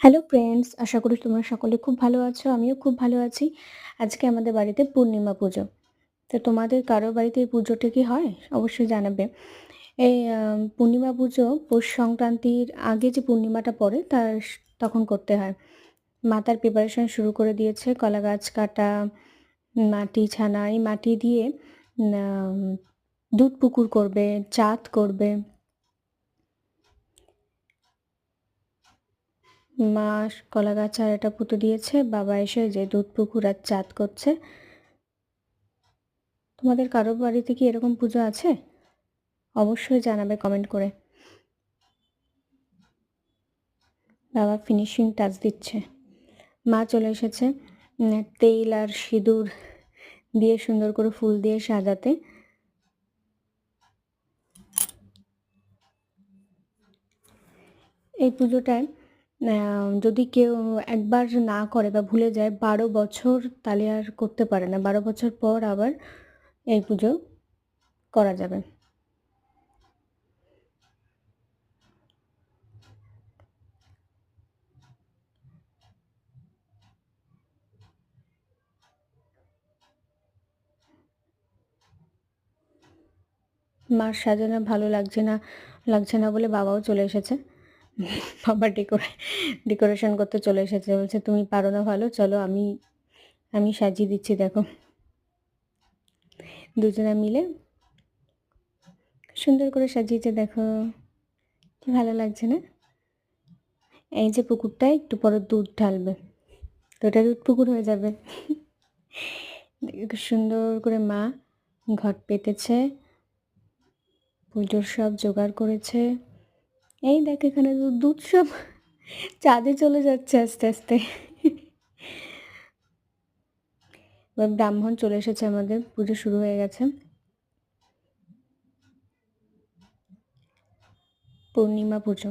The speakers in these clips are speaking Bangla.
হ্যালো ফ্রেন্ডস আশা করি তোমরা সকলে খুব ভালো আছো, আমিও খুব ভালো আছি। আজকে আমাদের বাড়িতে পূর্ণিমা পুজো। তো তোমাদের কারও বাড়িতে এই পুজোটা কি হয়? অবশ্যই জানাবে। এই পূর্ণিমা পুজো পৌষ সংক্রান্তির আগে যে পূর্ণিমাটা পড়ে তার তখন করতে হয়। মাতার প্রিপারেশন শুরু করে দিয়েছে। কলা গাছ কাটা, মাটি ছানা এই মাটি দিয়ে দুধ পুকুর করবে, চাঁদ করবে। মা কলা গাছ আর এটা পুঁতে দিয়েছে, বাবা এসে যে দুধ পুকুর আর চাঁদ করছে। তোমাদের কারও বাড়িতে কি এরকম পুজো আছে? অবশ্যই জানাবে কমেন্ট করে। বাবা ফিনিশিং টাচ দিচ্ছে। মা চলে এসেছে তেল আর সিঁদুর দিয়ে সুন্দর করে ফুল দিয়ে সাজাতে। এই পুজোটায় যদি কেউ একবার না করে বা ভুলে যায়, বারো বছর তাহলে আর করতে পারে না। বারো বছর পর আবার এই পুজো করা যাবে। মার সাজানো ভালো লাগছে না লাগছে না বলে বাবাও চলে এসেছে। বাবা ডেকোরে ডেকোরেশন করতে চলে এসেছে। বলছে, তুমি পারো না, ভালো, চলো, আমি আমি সাজিয়ে দিচ্ছি, দেখো। দুজনে মিলে সুন্দর করে সাজিয়েছে, দেখো। কি ভালো লাগছে, না? এই যে পুকুরটায় একটু পরে দুধ ঢালবে। তো এটা দুধ পুকুর হয়ে যাবে। সুন্দর করে মা ঘট পেতেছে, পুজোর সব জোগাড় করেছে। এই দেখ এখানে দুধ সব চাঁদে চলে যাচ্ছে আস্তে আস্তে। এবার ব্রাহ্মণ চলে এসেছে আমাদের, পুজো শুরু হয়ে গেছে। পূর্ণিমা পুজো।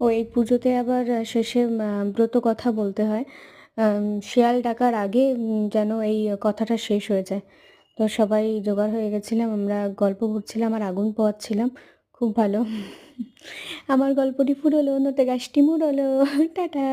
ও এই পুজোতে আবার শেষে ব্রত কথা বলতে হয়। শিয়াল ডাকার আগে যেন এই কথাটা শেষ হয়ে যায়। তো সবাই জোগাড় হয়ে গেছিলাম, আমরা গল্প করছিলাম আর আগুন পোয়াচ্ছিলাম খুব ভালো। আমার গল্পটি ফুরলো নতে গাছটি মুড়লো। টাটা।